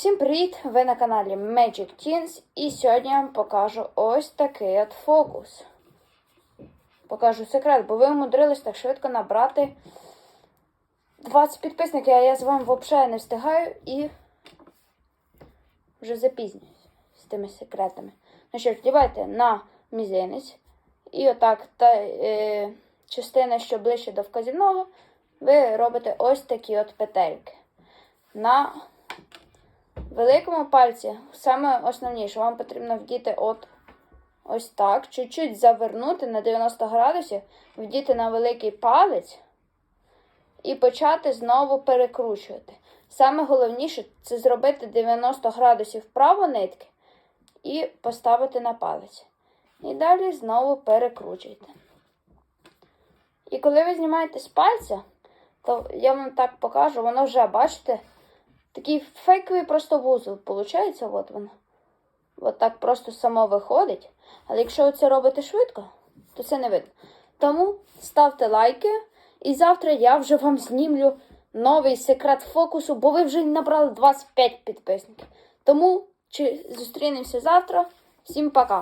Всім привіт! Ви на каналі Magic Teens і сьогодні я вам покажу ось такий от фокус. Покажу секрет, бо ви умудрились так швидко набрати 20 підписників, а я з вами взагалі не встигаю і вже запізнююсь з тими секретами. Ну що, вдівайте на мізинець і отак та е, частина, що ближче до вказівного, ви робите ось такі от петельки. На великому пальці, саме основніше, вам потрібно вдіти от ось так, чуть-чуть завернути на 90 градусів, вдіти на великий палець і почати знову перекручувати. Саме головніше це зробити 90 градусів вправо нитки і поставити на палець. І далі знову перекручуйте. І коли ви знімаєте з пальця, то я вам так покажу, воно вже, бачите, такий фейковий просто вузол, виходить, от воно. От так просто само виходить. Але якщо ви це робите швидко, то це не видно. Тому ставте лайки, і завтра я вже вам знімлю новий секрет фокусу, бо ви вже набрали 25 підписників. Тому чи зустрінемося завтра. Всім пока!